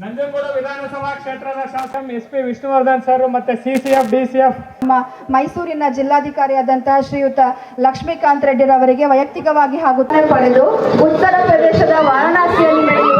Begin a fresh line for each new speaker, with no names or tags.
ನಂಜನಗೂಡು ವಿಧಾನಸಭಾ ಕ್ಷೇತ್ರದ ಶಾಸಕ ಎಸ್ ಪಿ ವಿಷ್ಣುವರ್ಧನ್ ಸರ್ ಮತ್ತೆ C C F D C F
ನಮ್ಮ ಮೈಸೂರಿನ ಜಿಲ್ಲಾಧಿಕಾರಿಯಾದಂತಹ ಶ್ರೀಯುತ ಲಕ್ಷ್ಮೀಕಾಂತ್ ರೆಡ್ಡಿರವರಿಗೆ ವೈಯಕ್ತಿಕವಾಗಿ ಹಾಗೂ ಪಡೆದು ಉತ್ತರ ಪ್ರದೇಶದ ವಾರಣಾಸಿಯಲ್ಲಿ ನಡೆಯುವ